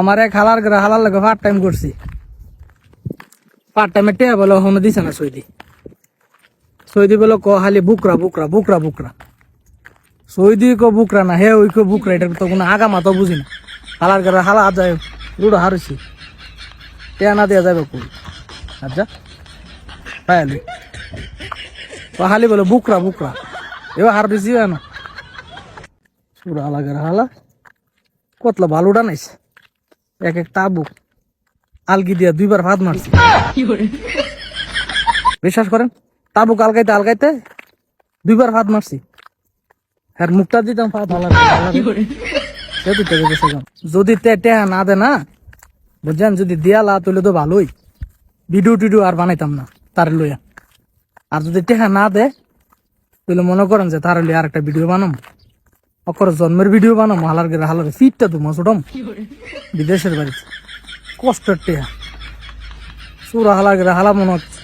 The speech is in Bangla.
আমার এক হালার করে হালার লাগে পার্ট টাইম করছি। পার্ট টাইমে টেয়া বলে হনো দিছে না সৈদি। সৈদি বলে ক খালি বুকরা বুকরা বুকরা বুকরা। সৈদি কো বুকরা না, হে ওই কো বুকরা এটা তো কোনো আগা মাথা বুঝি না। হালার করে হালা যায় রুড়ো হারছি। টেয়া না দেওয়া যাবে কই? আচ্ছা। পায়ালি হালি বলে বুকরা বুকরা। এবার হার হয় না। পুরো হালা করে হালা। কতলা ভালো ডানাইছে এক এক তাবু, আলগি দিয়া দুইবার ভাত মারছি বিশ্বাস করেন, তাবুক আলগাইতে আলগাইতে দুইবার ভাত মারছি। আর মুখটা দিতাম ভাত যদি টেহা না দে না, বুঝছেন? যদি দিয়ালা তুলে তো ভালোই। ভিডিও টিডিও আর বানাইতাম না, তার লইয়া। আর যদি টেহা না দে, তাহলে মনে করেন যে তার লইয়া আর একটা ভিডিও বানাম। অকর জন্মের ভিডিও বানাম হালার গেলে হালার ফিটটা তো মসুডম বিদেশের বাড়িতে। কষ্টের টেয়া। সুরা হালার গেলে হালা মনে হচ্ছে।